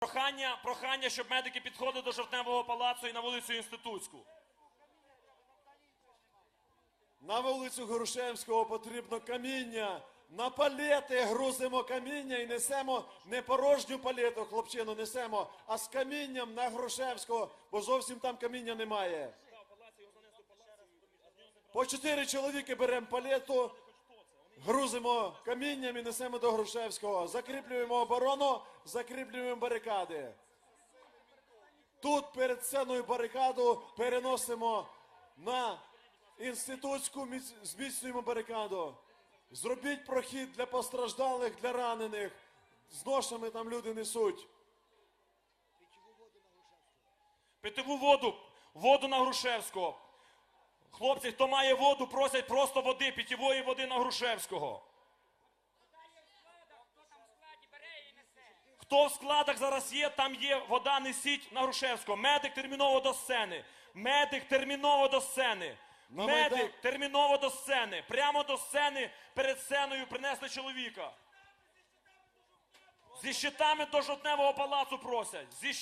Прохання, прохання, щоб медики підходили до жовтневого палацу і на вулицю Інститутську. На вулицю Грушевського потрібно каміння. На палети грузимо каміння і несемо не порожню палету, хлопчину несемо, а з камінням на Грушевського, бо зовсім там каміння немає. По чотири чоловіки беремо палету, грузимо камінням і несемо до Грушевського. Закріплюємо оборону, закріплюємо барикади. Тут перед сценою барикаду переносимо на інститутську, зміцнюємо барикаду. Зробіть прохід для постраждалих, для ранених. З ношами там люди несуть. Питову воду, воду на Грушевського. Хлопці, хто має воду, просять просто води, питьової води на Грушевського. Хто в складах зараз є, там є вода, несіть на Грушевського. Медик терміново до сцени. Медик терміново до сцени. На Медик Майдан- терміново до сцени. Прямо до сцени перед сценою принесли чоловіка. Зі щитами до жовтневого палацу просять. Зі щитами.